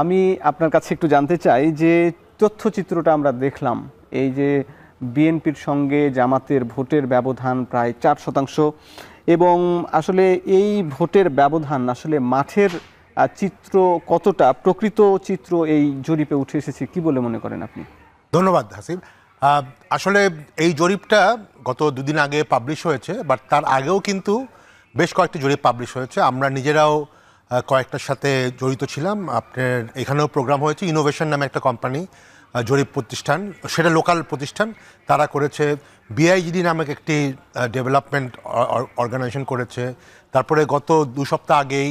আমি আপনার কাছে একটু জানতে চাই যে তথ্যচিত্রটা আমরা দেখলাম, এই যে বিএনপির সঙ্গে জামাতের ভোটের ব্যবধান প্রায় চার শতাংশ এবং আসলে এই ভোটের ব্যবধান আসলে মাঠের চিত্র কতটা? প্রকৃত চিত্র এই জরিপে উঠে এসেছে, কি বলে মনে করেন আপনি? ধন্যবাদ হাসিব আসলে এই জরিপটা গত দুদিন আগে পাবলিশ হয়েছে বাট তার আগেও কিন্তু বেশ কয়েকটি জরিপ পাবলিশ হয়েছে। আমরা নিজেরাও কয়েকটার সাথে জড়িত ছিলাম। আপনার এখানেও প্রোগ্রাম হয়েছে ইনোভেশন নামে একটা কোম্পানি জরিপ প্রতিষ্ঠান। সেটা লোকাল প্রতিষ্ঠান। তারা করেছে বিআইজিডি নামক একটি ডেভেলপমেন্ট অর্গানাইজেশন করেছে। তারপরে গত দু সপ্তাহ আগেই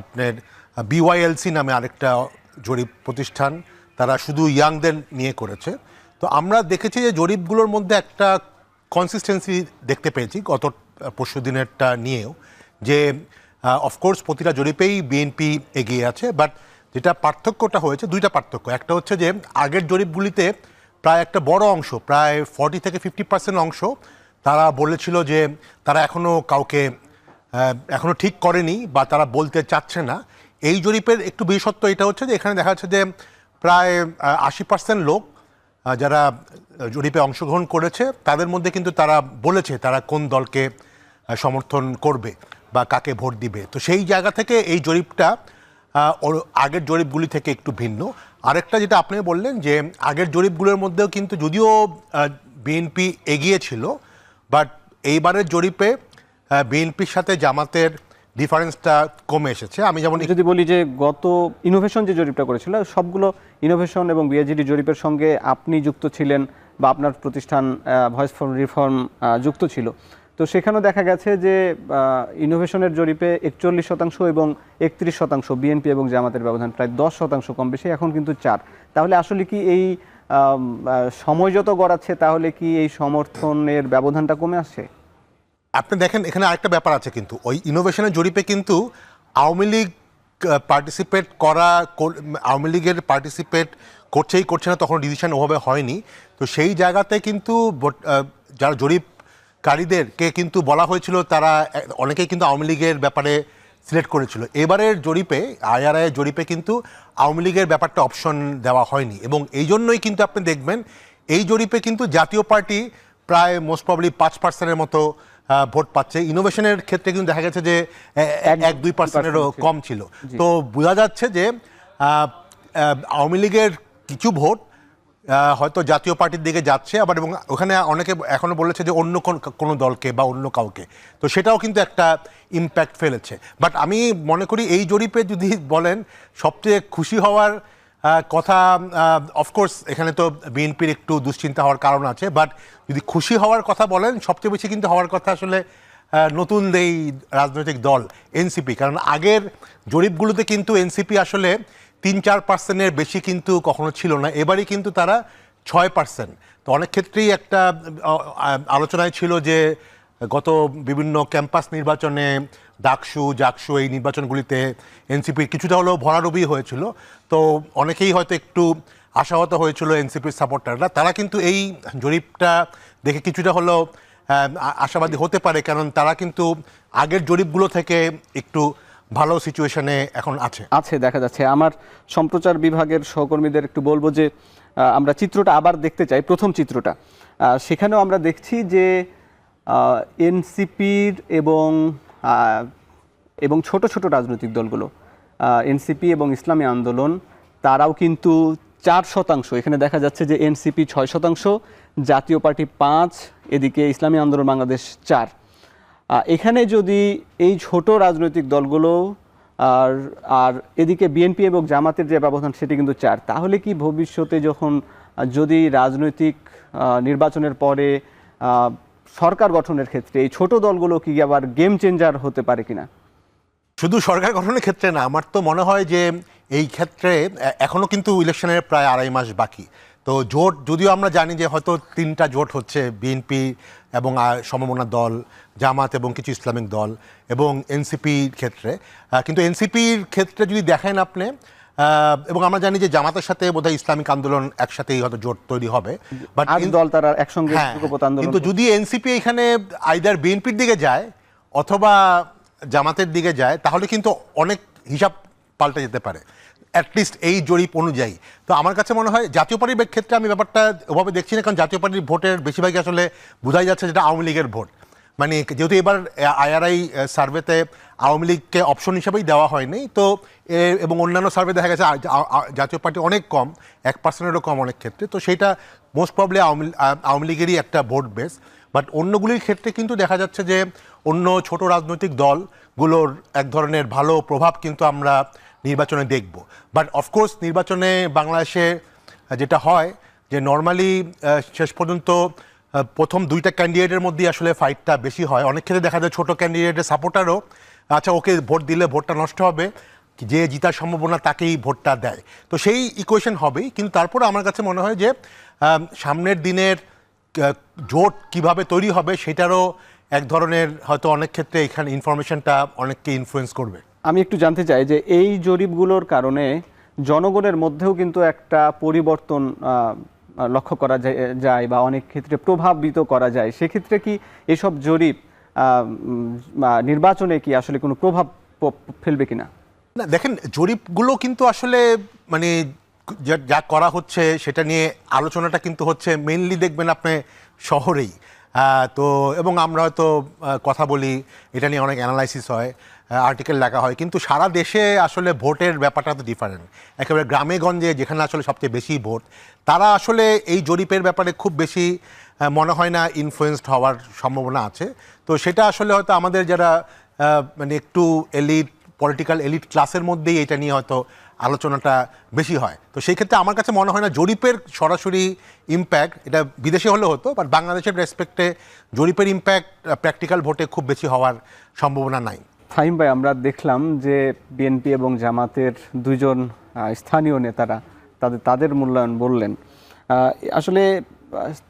আপনার বিওয়াইএলসি নামে আরেকটা জরিপ প্রতিষ্ঠান, তারা শুধু ইয়াংদের নিয়ে করেছে। তো আমরা দেখেছি যে জরিপগুলোর মধ্যে একটা কনসিস্টেন্সি দেখতে পেয়েছি গত পরশু দিনেরটা নিয়েও। যে অফকোর্স প্রতিটা জরিপেই বিএনপি এগিয়ে আছে বাট যেটা পার্থক্যটা হয়েছে, দুইটা পার্থক্য। একটা হচ্ছে যে, আগের জরিপগুলিতে প্রায় একটা বড় অংশ, প্রায় ফর্টি থেকে ফিফটি পার্সেন্ট অংশ, তারা বলেছিল যে, তারা এখনও কাউকে এখনও ঠিক করেনি বা তারা বলতে চাচ্ছে না। এই জরিপের একটু বিশেষত্ব এটা হচ্ছে যে, এখানে দেখা যাচ্ছে যে, প্রায় আশি পার্সেন্ট লোক যারা জরিপে অংশগ্রহণ করেছে, তাদের মধ্যে কিন্তু তারা বলেছে তারা কোন দলকে সমর্থন করবে। বা কাকে ভোট দিবে। তো সেই জায়গা থেকে এই জরিপটা আগের জরিপগুলি থেকে একটু ভিন্ন। আরেকটা যেটা আপনি বললেন যে, আগের জরিপগুলোর মধ্যেও কিন্তু যদিও বিএনপি এগিয়ে ছিল বাট এইবারের জরিপে বিএনপির সাথে জামাতের ডিফারেন্সটা কমে এসেছে। আমি যেমন যদি বলি যে, গত ইনোভেশন যে জরিপটা করেছিল, সবগুলো ইনোভেশন এবং বিএজিডি জরিপের সঙ্গে আপনি যুক্ত ছিলেন বা আপনার প্রতিষ্ঠান ভয়েস ফর রিফর্ম যুক্ত ছিল। তো সেখানেও দেখা গেছে যে ইনোভেশনের জরিপে একচল্লিশ শতাংশ এবং একত্রিশ শতাংশ বিএনপি এবং জামাতের ব্যবধান প্রায় দশ শতাংশ কম বেশি এখন কিন্তু চার। তাহলে আসলে কি এই সময় যত গড়াচ্ছে তাহলে কি এই সমর্থনের ব্যবধানটা কমে আসছে? আপনি দেখেন এখানে আরেকটা ব্যাপার আছে কিন্তু। ওই ইনোভেশনের জরিপে কিন্তু আওয়ামী লীগ পার্টিসিপেট করা আওয়ামী লীগের পার্টিসিপেট করছেই করছে না তখন ডিসিশন ওভাবে হয়নি। তো সেই জায়গাতে কিন্তু ভোট- আহ, যারা জরিপকারীদেরকে কিন্তু বলা হয়েছিল তারা অনেকেই কিন্তু আওয়ামী লীগের ব্যাপারে সিলেক্ট করেছিল। এবারের জরিপে আইআরআই জরিপে কিন্তু আওয়ামী লীগের ব্যাপারটা অপশন দেওয়া হয়নি এবং এই জন্যই কিন্তু আপনি দেখবেন এই জরিপে কিন্তু জাতীয় পার্টি প্রায় মোস্ট প্রবলি পাঁচ পার্সেন্টের মতো ভোট পাচ্ছে। ইনোভেশনের ক্ষেত্রে কিন্তু দেখা গেছে যে এক- দুই পার্সেন্টেরও কম ছিল। তো বোঝা যাচ্ছে যে আওয়ামী লীগের কিছু ভোট হয়তো জাতীয় পার্টির দিকে যাচ্ছে, আবার এবং ওখানে অনেকে এখনও বলেছে যে অন্য কোন- কোনো দলকে বা অন্য কাউকে। তো সেটাও কিন্তু একটা ইম্প্যাক্ট ফেলেছে। বাট আমি মনে করি এই জরিপে যদি বলেন, সবচেয়ে খুশি হওয়ার কথা অফকোর্স এখানে তো বিএনপির একটু দুশ্চিন্তা হওয়ার কারণ আছে বাট যদি খুশি হওয়ার কথা বলেন, সবচেয়ে বেশি কিন্তু হওয়ার কথা আসলে নতুন এই রাজনৈতিক দল এনসিপি কারণ আগের জরিপগুলোতে কিন্তু এনসিপি আসলে তিন চার পার্সেন্টের বেশি কিন্তু কখনো ছিল না। এবারই কিন্তু তারা ছয় পার্সেন্ট তো অনেক ক্ষেত্রেই একটা আলোচনায় ছিল যে গত বিভিন্ন ক্যাম্পাস নির্বাচনে ডাকসু, জাকসু এই নির্বাচনগুলিতে এনসিপির কিছুটা হলেও ভরাডুবি হয়েছিল। তো অনেকেই হয়তো একটু আশাহত হয়েছিল এনসিপির সাপোর্টাররা। তারা কিন্তু এই জরিপটা দেখে কিছুটা হলেও আশাবাদী হতে পারে। কারণ তারা কিন্তু আগের জরিপগুলো থেকে একটু ভালো সিচুয়েশনে এখন আছে। আছে, দেখা যাচ্ছে। আমার সম্প্রচার বিভাগের সহকর্মীদের একটু বলব যে আমরা চিত্রটা আবার দেখতে চাই, প্রথম চিত্রটা। সেখানেও আমরা দেখছি যে এনসিপির এবং এবং ছোট ছোট রাজনৈতিক দলগুলো এনসিপি এবং ইসলামী আন্দোলন, তারাও কিন্তু চার শতাংশ, এখানে দেখা যাচ্ছে যে এনসিপি ছয় শতাংশ, জাতীয় পার্টি পাঁচ, এদিকে ইসলামী আন্দোলন বাংলাদেশ চার। এখানে যদি এই ছোট রাজনৈতিক দলগুলো আর আর এদিকে বিএনপি এবং জামাতের যে ব্যবধান সেটি কিন্তু চার, তাহলে কি ভবিষ্যতে যখন যদি রাজনৈতিক নির্বাচনের পরে সরকার গঠনের ক্ষেত্রে এই ছোট দলগুলো কি আবার গেম চেঞ্জার হতে পারে কিনা? শুধু সরকার গঠনের ক্ষেত্রে না, আমার তো মনে হয় যে এই ক্ষেত্রে এখনও কিন্তু ইলেকশনের প্রায় আড়াই মাস বাকি। তো জোট, যদিও আমরা জানি যে হয়তো তিনটা জোট হচ্ছে বিএনপি এবং সমমনা দল জামাত এবং কিছু ইসলামিক দল এবং এনসিপির ক্ষেত্রে। কিন্তু এনসিপির ক্ষেত্রে যদি দেখেন আপনি এবং আমরা জানি যে জামাতের সাথে বোধহয় ইসলামিক আন্দোলন একসাথেই হয়তো জোট তৈরি হবে বাট দল তারা একসঙ্গে হ্যাঁ, আন্দোলন কিন্তু যদি এনসিপি এখানে আইদার বিএনপির দিকে যায় অথবা জামাতের দিকে যায় তাহলে কিন্তু অনেক হিসাব পাল্টে যেতে পারে অ্যাটলিস্ট এই জরিপ অনুযায়ী। তো আমার কাছে মনে হয় জাতীয় পার্টির ক্ষেত্রে আমি ব্যাপারটা ওভাবে দেখছি না কারণ জাতীয় পার্টির ভোটের বেশিরভাগই আসলে বোঝাই যাচ্ছে যেটা আওয়ামী লীগের ভোট। মানে যেহেতু এবার আইআরআই সার্ভেতে আওয়ামী লীগকে অপশন হিসেবেই দেওয়া হয়নি, তো এবং অন্যান্য সার্ভে দেখা গেছে জাতীয় পার্টি অনেক কম, এক পার্সেন্টেরও কম অনেক ক্ষেত্রে, তো সেটা মোস্ট প্রবলি আওয়ামী আওয়ামী লীগেরই একটা ভোট বেস বাট অন্যগুলির ক্ষেত্রে কিন্তু দেখা যাচ্ছে যে অন্য ছোট রাজনৈতিক দলগুলোর এক ধরনের ভালো প্রভাব কিন্তু আমরা নির্বাচনে দেখব। বাট অফকোর্স নির্বাচনে বাংলাদেশে যেটা হয়, যে নর্মালি শেষ পর্যন্ত প্রথম দুইটা ক্যান্ডিডেটের মধ্যেই আসলে ফাইটটা বেশি হয়। অনেক ক্ষেত্রে দেখা যায় ছোটো ক্যান্ডিডেটের সাপোর্টারও আচ্ছা ওকে ভোট দিলে ভোটটা নষ্ট হবে, যে জিতার সম্ভাবনা তাকেই ভোটটা দেয়। তো সেই ইকুয়েশন হবেই, কিন্তু তারপরে আমার কাছে মনে হয় যে সামনের দিনের জোট কীভাবে তৈরি হবে সেটারও এক ধরনের হয়তো অনেক ক্ষেত্রে এখানে ইনফরমেশনটা অনেককে ইনফ্লুয়েন্স করবে। আমি একটু জানতে চাই যে এই জরিপগুলোর কারণে জনগণের মধ্যেও কিন্তু একটা পরিবর্তন লক্ষ্য করা যায়- বা অনেক ক্ষেত্রে প্রভাবিত করা যায়, সেক্ষেত্রে কি এসব জরিপ নির্বাচনে কি আসলে কোনো প্রভাব ফেলবে কিনা? না, দেখেন, জরিপগুলো কিন্তু আসলে মানে যা- করা হচ্ছে সেটা নিয়ে আলোচনাটা কিন্তু হচ্ছে মেনলি দেখবেন আপনি শহরেই। তো, এবং আমরা হয়তো কথা বলি, এটা নিয়ে অনেক অ্যানালাইসিস হয়। আর্টিকেল লেখা হয়। কিন্তু সারা দেশে আসলে ভোটের ব্যাপারটা তো ডিফারেন্ট একেবারে গ্রামে গঞ্জে যেখানে আসলে সবচেয়ে বেশি ভোট, তারা আসলে এই জরিপের ব্যাপারে খুব বেশি মনে হয় না ইনফ্লুয়েসড হওয়ার সম্ভাবনা আছে। তো সেটা আসলে হয়তো আমাদের যারা মানে একটু এলিট পলিটিক্যাল এলিট ক্লাসের মধ্যেই এটা নিয়ে হয়তো আলোচনাটা বেশি হয়। তো সেই ক্ষেত্রে আমার কাছে মনে হয় না জরিপের সরাসরি ইম্প্যাক্ট এটা বিদেশে হলে হতো বাট বাংলাদেশের রেসপেক্টে জরিপের ইম্প্যাক্ট প্র্যাকটিক্যাল ভোটে খুব বেশি হওয়ার সম্ভাবনা নাই। ফাহিম ভাই, আমরা দেখলাম যে বিএনপি এবং জামাতের দুজন স্থানীয় নেতারা তাদের তাদের মূল্যায়ন বললেন। আসলে,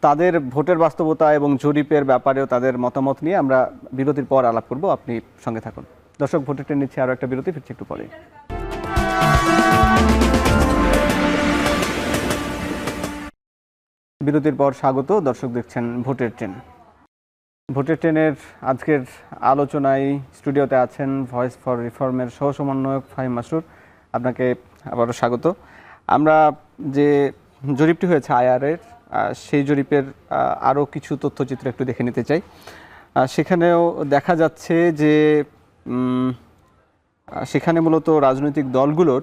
তাদের ভোটের বাস্তবতা এবং জরিপের ব্যাপারেও তাদের মতামত নিয়ে আমরা বিরতির পর আলাপ করব। আপনি সঙ্গে থাকুন। দর্শক, ভোটের ট্রেন নিচ্ছে আরও একটা বিরতি, ফিরছি একটু পরে। বিরতির পর স্বাগত। দর্শক দেখছেন ভোটের ট্রেন ভোটের ট্রেনের আজকের আলোচনায় স্টুডিওতে আছেন ভয়েস ফর রিফর্মের সহ সমন্বয়ক ফাহিম মাসুর আপনাকে আবারও স্বাগত। আমরা যে জরিপটি হয়েছে আয়ারের সেই জরিপের আরও কিছু তথ্যচিত্র একটু দেখে নিতে চাই। সেখানেও দেখা যাচ্ছে যে সেখানে মূলত রাজনৈতিক দলগুলোর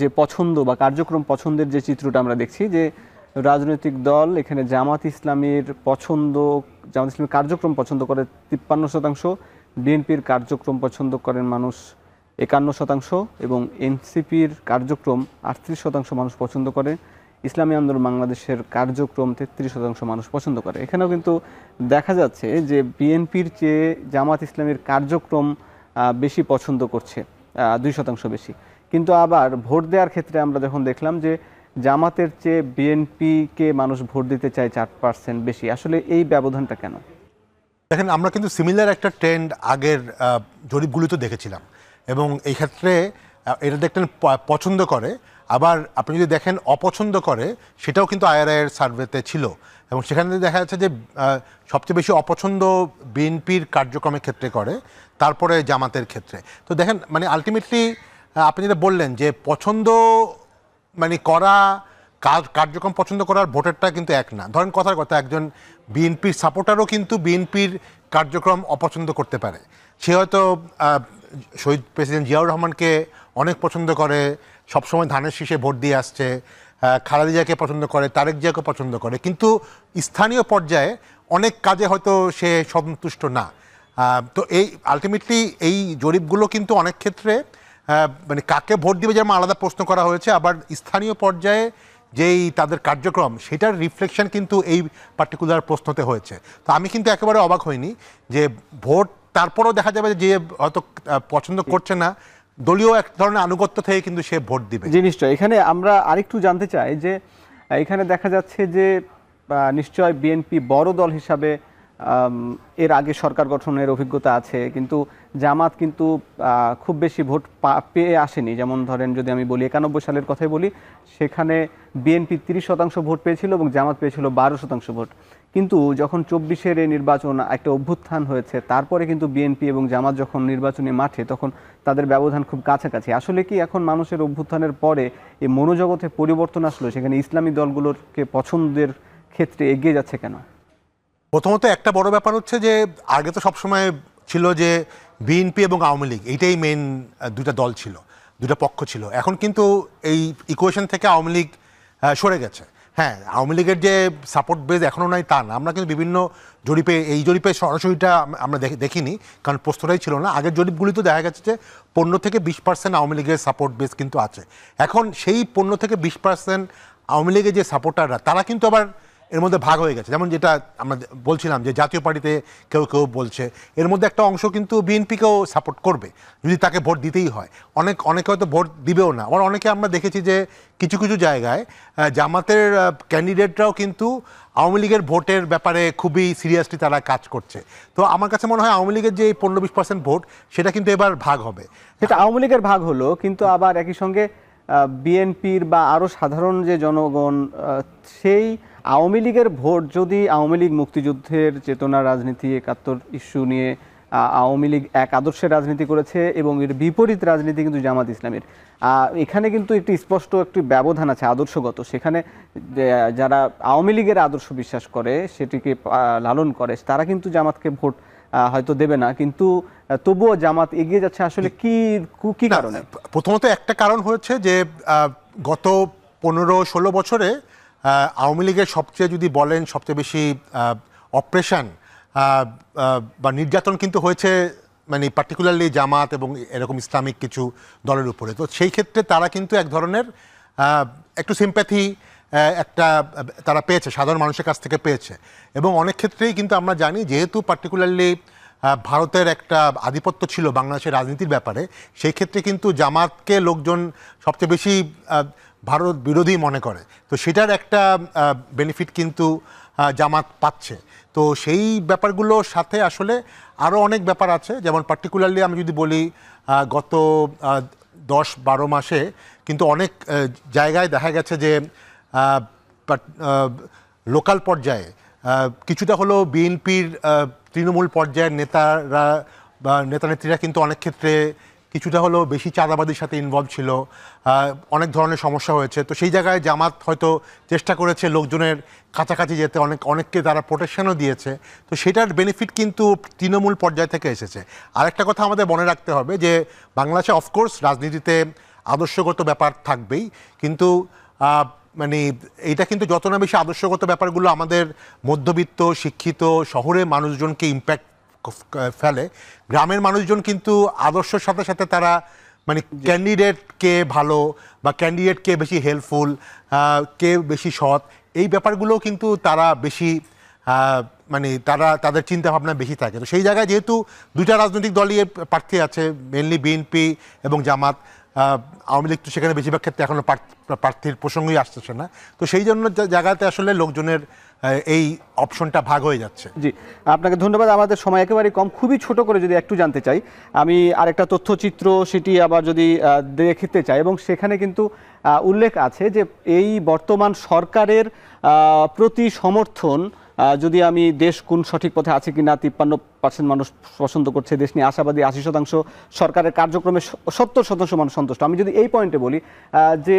যে পছন্দ বা কার্যক্রম পছন্দের যে চিত্রটা আমরা দেখছি যে, রাজনৈতিক দল এখানে জামাত ইসলামীর পছন্দ জামাত ইসলামীর কার্যক্রম পছন্দ করে তিপ্পান্ন শতাংশ, বিএনপির কার্যক্রম পছন্দ করেন মানুষ একান্ন শতাংশ এবং এনসিপির কার্যক্রম আটত্রিশ শতাংশ মানুষ পছন্দ করে। ইসলামী আন্দোলন বাংলাদেশের কার্যক্রম তেত্রিশ শতাংশ মানুষ পছন্দ করে। এখানেও কিন্তু দেখা যাচ্ছে যে বিএনপির চেয়ে জামাত ইসলামের কার্যক্রম বেশি পছন্দ করছে দুই শতাংশ বেশি। কিন্তু আবার ভোট দেওয়ার ক্ষেত্রে আমরা যখন দেখলাম যে জামাতের চেয়ে বিএনপিকে মানুষ ভোট দিতে চায় চার পার্সেন্ট বেশি। আসলে এই ব্যবধানটা কেন? দেখেন, আমরা কিন্তু সিমিলার একটা ট্রেন্ড আগের জরিপগুলিতে দেখেছিলাম। এবং এই ক্ষেত্রে এটা দেখতেন প- পছন্দ করে। আবার আপনি যদি দেখেন অপছন্দ করে, সেটাও কিন্তু আইআরআইয়ের সার্ভেতে ছিল। এবং সেখানে দেখা যাচ্ছে যে সবচেয়ে বেশি অপছন্দ বিএনপির কার্যক্রমের ক্ষেত্রে করে, তারপরে জামাতের ক্ষেত্রে। তো দেখেন মানে আলটিমেটলি আপনি যেটা বললেন যে, পছন্দ মানে করা কাজ কার্যক্রম পছন্দ করার ভোটারটা কিন্তু এক না। ধরেন কথার কথা একজন বিএনপির সাপোর্টারও কিন্তু বিএনপির কার্যক্রম অপছন্দ করতে পারে। সে হয়তো শহীদ প্রেসিডেন্ট জিয়াউর রহমানকে অনেক পছন্দ করে সবসময় ধানের শীষে ভোট দিয়ে আসছে আহ, খালেদা জিয়াকে পছন্দ করে তারেক জিয়াকে পছন্দ করে। কিন্তু স্থানীয় পর্যায়ে অনেক কাজে হয়তো সে সন্তুষ্ট না। তো এই আলটিমেটলি এই জরিপগুলো কিন্তু অনেক ক্ষেত্রে মানে কাকে ভোট দিবে যেমন আলাদা প্রশ্ন করা হয়েছে, আবার স্থানীয় পর্যায়ে যেই তাদের কার্যক্রম, সেটার রিফ্লেকশন কিন্তু এই পার্টিকুলার প্রশ্নতে হয়েছে। তো আমি কিন্তু একেবারে অবাক হইনি যে ভোট, তারপরেও দেখা যাবে যে হয়তো পছন্দ করছে না, দলীয় এক ধরনের আনুগত্য থেকে কিন্তু সে ভোট দিবে। জি নিশ্চয় এখানে আমরা আরেকটু জানতে চাই যে এখানে দেখা যাচ্ছে যে নিশ্চয় বিএনপি বড় দল হিসাবে এর আগে সরকার গঠনের অভিজ্ঞতা আছে, কিন্তু জামাত কিন্তু খুব বেশি ভোট পেয়ে আসেনি। যেমন ধরেন যদি আমি বলি, একানব্বই সালের কথাই বলি, সেখানে বিএনপি তিরিশ শতাংশ ভোট পেয়েছিল এবং জামাত পেয়েছিল বারো শতাংশ ভোট। কিন্তু যখন চব্বিশের এই নির্বাচন একটা অভ্যুত্থান হয়েছে, তারপরে কিন্তু বিএনপি এবং জামাত যখন নির্বাচনী মাঠে, তখন তাদের ব্যবধান খুব কাছাকাছি। আসলে কি এখন মানুষের অভ্যুত্থানের পরে এই মনোজগতে পরিবর্তন আসলো, সেখানে ইসলামী দলগুলোকে পছন্দের ক্ষেত্রে এগিয়ে যাচ্ছে কেন? প্রথমত একটা বড় ব্যাপার হচ্ছে যে, আগে তো সবসময় ছিল যে, বিএনপি এবং আওয়ামী লীগ, এইটাই মেন দুটা দল ছিল দুটা পক্ষ ছিল। এখন কিন্তু এই ইকুয়েশন থেকে আওয়ামী লীগ সরে গেছে। হ্যাঁ আওয়ামী লীগের যে সাপোর্ট বেস এখনও নাই তা না। আমরা কিন্তু বিভিন্ন জরিপে, এই জরিপে সরাসরিটা আমরা দেখি- দেখিনি, কারণ প্রশ্নটাই ছিল না। আগের জরিপগুলি তো দেখা গেছে যে, পনেরো থেকে বিশ পার্সেন্ট আওয়ামী লীগের সাপোর্ট বেস কিন্তু আছে। এখন সেই পনেরো থেকে বিশ পার্সেন্ট আওয়ামী লীগের যে সাপোর্টাররা তারা কিন্তু আবার এর মধ্যে ভাগ হয়ে গেছে। যেমন যেটা আমরা বলছিলাম যে জাতীয় পার্টিতে কেউ কেউ বলছে, এর মধ্যে একটা অংশ কিন্তু বিএনপিকেও সাপোর্ট করবে, যদি তাকে ভোট দিতেই হয়। অনেক, অনেকে হয়তো ভোট দিবেও না। আবার অনেকে আমরা দেখেছি যে কিছু কিছু জায়গায় জামাতের ক্যান্ডিডেটরাও কিন্তু আওয়ামী লীগের ভোটের ব্যাপারে খুবই সিরিয়াসলি তারা কাজ করছে। তো আমার কাছে মনে হয় আওয়ামী লীগের যে পনেরো, বিশ পার্সেন্ট ভোট, সেটা কিন্তু এবার ভাগ হবে। সেটা আওয়ামী লীগের ভাগ হলো, কিন্তু আবার একই সঙ্গে বিএনপির বা আরও সাধারণ যে জনগণ সেই আওয়ামী লীগের ভোট যদি আওয়ামী লীগ মুক্তিযুদ্ধের চেতনা রাজনীতি একাত্তর ইস্যু নিয়ে আওয়ামী লীগ এক আদর্শের রাজনীতি করেছে এবং এর বিপরীত রাজনীতি কিন্তু জামাত ইসলামের। এখানে কিন্তু একটি স্পষ্ট একটি ব্যবধান আছে আদর্শগত। সেখানে যারা আওয়ামী লীগের আদর্শ বিশ্বাস করে সেটিকে লালন করে তারা কিন্তু জামাতকে ভোট হয়তো দেবে না। কিন্তু তবুও জামাত এগিয়ে যাচ্ছে আসলে কি কু- কি কারণে? প্রথমত একটা কারণ হয়েছে যে গত পনেরো ষোলো বছরে আওয়ামী লীগের সবচেয়ে যদি বলেন সবচেয়ে বেশি অপারেশন বা নির্যাতন কিন্তু হয়েছে মানে পার্টিকুলারলি জামাত এবং এরকম ইসলামিক কিছু দলের উপরে। তো সেই ক্ষেত্রে তারা কিন্তু এক ধরনের একটু সিম্প্যাথি একটা, তারা পেয়েছে, সাধারণ মানুষের কাছ থেকে পেয়েছে। এবং অনেক ক্ষেত্রেই কিন্তু আমরা জানি, যেহেতু পার্টিকুলারলি ভারতের একটা আধিপত্য ছিল বাংলাদেশের রাজনীতির ব্যাপারে, সেই ক্ষেত্রে কিন্তু জামাতকে লোকজন সবচেয়ে বেশি ভারত বিরোধী মনে করে। তো সেটার একটা বেনিফিট কিন্তু জামাত পাচ্ছে। তো সেই ব্যাপারগুলোর সাথে আসলে আরও অনেক ব্যাপার আছে। যেমন পার্টিকুলারলি আমি যদি বলি গত দশ বারো মাসে কিন্তু অনেক জায়গায় দেখা গেছে যে লোকাল পর্যায়ে কিছুটা হলো বিএনপির তৃণমূল পর্যায়ের নেতারা বা নেতানেত্রীরা কিন্তু অনেক ক্ষেত্রে কিছুটা হলো বেশি চাঁদাবাদির সাথে ইনভলভ ছিল। অনেক ধরনের সমস্যা হয়েছে। তো সেই জায়গায় জামাত হয়তো চেষ্টা করেছে লোকজনের কাছাকাছি যেতে, অনেক, অনেককে তারা প্রোটেকশনও দিয়েছে। তো সেটার বেনিফিট কিন্তু তৃণমূল পর্যায় থেকে এসেছে। আরেকটা কথা আমাদের মনে রাখতে হবে যে, বাংলাদেশে অফকোর্স রাজনীতিতে আদর্শগত ব্যাপার থাকবেই। কিন্তু মানে এইটা কিন্তু যত না বেশি আদর্শগত ব্যাপারগুলো আমাদের মধ্যবিত্ত, শিক্ষিত, শহরের মানুষজনকে ইম্প্যাক্ট ফেলে। গ্রামের মানুষজন কিন্তু আদর্শের সাথে সাথে তারা মানে ক্যান্ডিডেট কে ভালো বা ক্যান্ডিডেট কে বেশি হেল্পফুল কে বেশি সৎ এই ব্যাপারগুলোও কিন্তু তারা বেশি মানে তারা তাদের চিন্তা ভাবনা বেশি থাকে। তো সেই জায়গায় যেহেতু দুইটা রাজনৈতিক দলই প্রার্থী আছে মেনলি বিএনপি এবং জামাত আওয়ামী লীগ তো সেখানে বেশিরভাগ ক্ষেত্রে এখনও প্রার্থ- প্রার্থীর প্রসঙ্গই আসতেছে না। তো সেই জন্য জায়গাতে আসলে লোকজনের এই অপশনটা ভাগ হয়ে যাচ্ছে। জি, আপনাকে ধন্যবাদ। আমাদের সময় একেবারে কম, খুবই ছোট করে যদি একটু জানতে চাই, আমি আরেকটা তথ্যচিত্র, সেটি আবার যদি দেখতে চাই এবং সেখানে কিন্তু উল্লেখ আছে যে এই বর্তমান সরকারের প্রতি সমর্থন যদি আমি দেশ কোন সঠিক পথে আছে কিনা, তিপ্পান্ন পার্সেন্ট মানুষ পছন্দ করছে, দেশ নিয়ে আশাবাদী আশি শতাংশ সরকারের কার্যক্রমে সত্তর শতাংশ মানুষ সন্তুষ্ট। আমি যদি এই পয়েন্টে বলি যে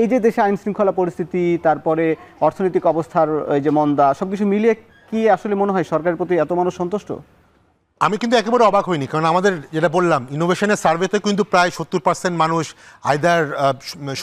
এই যে দেশে আইন শৃঙ্খলা পরিস্থিতি, তারপরে অর্থনৈতিক অবস্থার যে মন্দা, সবকিছু মিলিয়ে কি আসলে মনে হয় সরকারের প্রতি এত মানুষ সন্তুষ্ট? আমি কিন্তু একেবারে অবাক হইনি, কারণ আমাদের যেটা বললাম ইনোভেশনের সার্ভেতে কিন্তু প্রায় সত্তর পার্সেন্ট মানুষ আইদার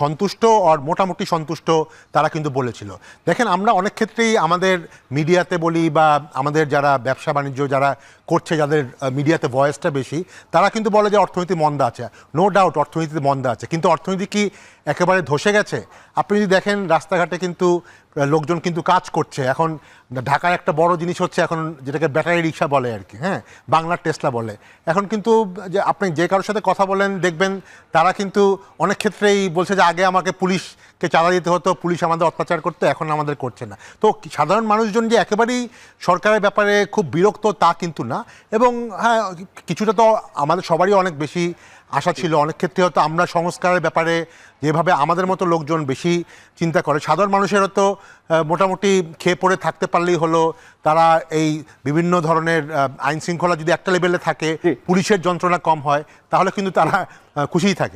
সন্তুষ্ট আর মোটামুটি সন্তুষ্ট তারা কিন্তু বলেছিল। দেখেন, আমরা অনেক ক্ষেত্রেই আমাদের মিডিয়াতে বলি বা আমাদের যারা ব্যবসা বাণিজ্য যারা করছে, যাদের মিডিয়াতে ভয়েসটা বেশি, তারা কিন্তু বলে যে অর্থনীতি মন্দা আছে। নো ডাউট অর্থনীতিতে মন্দা আছে। কিন্তু অর্থনীতি কি একেবারে ধসে গেছে? আপনি যদি দেখেন, রাস্তাঘাটে কিন্তু লোকজন কিন্তু কাজ করছে। এখন ঢাকার একটা বড় জিনিস হচ্ছে এখন যেটাকে ব্যাটারি রিক্সা বলে আর কি হ্যাঁ? বাংলার টেসলা বলে। এখন কিন্তু যে আপনি যে কারোর সাথে কথা বলেন, দেখবেন তারা কিন্তু অনেক ক্ষেত্রেই বলছে যে আগে আমাকে পুলিশকে চাঁদা দিতে হতো, পুলিশ আমাদের অত্যাচার করতো, এখন আমাদের করছে না। তো সাধারণ মানুষজন যে একেবারেই সরকারের ব্যাপারে খুব বিরক্ত তা কিন্তু না। এবং হ্যাঁ কিছুটা তো আমাদের সবারই অনেক বেশি আশা ছিল অনেক ক্ষেত্রে হয়তো আমরা সংস্কারের ব্যাপারে যেভাবে আমাদের মতো লোকজন বেশি চিন্তা করে সাধারণ মানুষের হয়তো মোটামুটি খেয়ে পড়ে থাকতে পারলেই হলো তারা এই বিভিন্ন ধরনের আইন শৃঙ্খলা যদি একটা লেভেলে থাকে পুলিশের যন্ত্রণা কম হয় তাহলে কিন্তু তারা খুশিই থাকে।